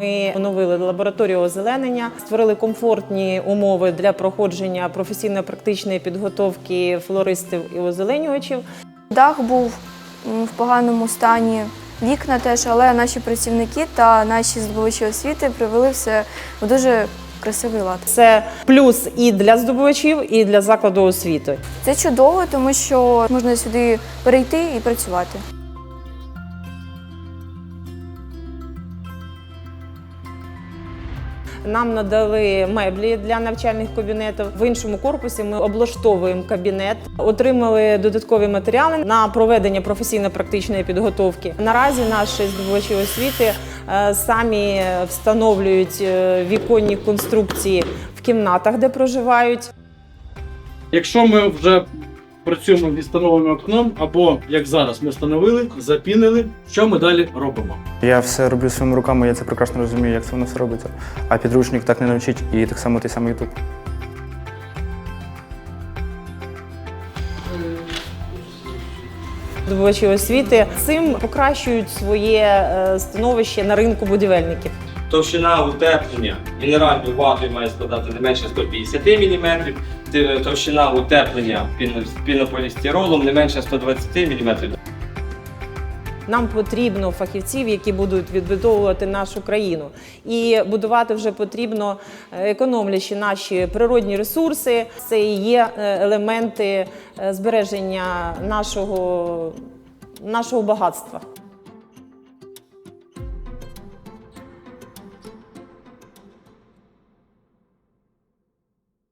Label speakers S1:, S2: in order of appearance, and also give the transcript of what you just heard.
S1: Ми оновили лабораторію озеленення, створили комфортні умови для проходження професійно-практичної підготовки флористів і озеленювачів.
S2: Дах був в поганому стані, вікна теж, але наші працівники та наші здобувачі освіти привели все в дуже красивий лад.
S1: Це плюс і для здобувачів, і для закладу освіти.
S2: Це чудово, тому що можна сюди перейти і працювати.
S1: Нам надали меблі для навчальних кабінетів. В іншому корпусі ми облаштовуємо кабінет, отримали додаткові матеріали на проведення професійно-практичної підготовки. Наразі наші здобувачі освіти е, самі встановлюють е, віконні конструкції в кімнатах, де проживають.
S3: Якщо ми вже працюємо зі встановленим окном, або як зараз ми встановили, запінили, що ми далі робимо?
S4: Я все роблю своїми руками, я це прекрасно розумію, як це воно все робиться. А підручник так не навчить, і так само той самий Ютуб.
S1: Здобувачі освіти цим покращують своє е, становище на ринку будівельників.
S5: Товщина утеплення мінеральною ватою має складати не менше 150 мм, товщина утеплення пінополістиролом не менше 120 мм.
S1: Нам потрібно фахівців, які будуть відбудовувати нашу країну. І будувати вже потрібно, е, економлячи наші природні ресурси. Це є е, елементи е, збереження нашого, нашого багатства.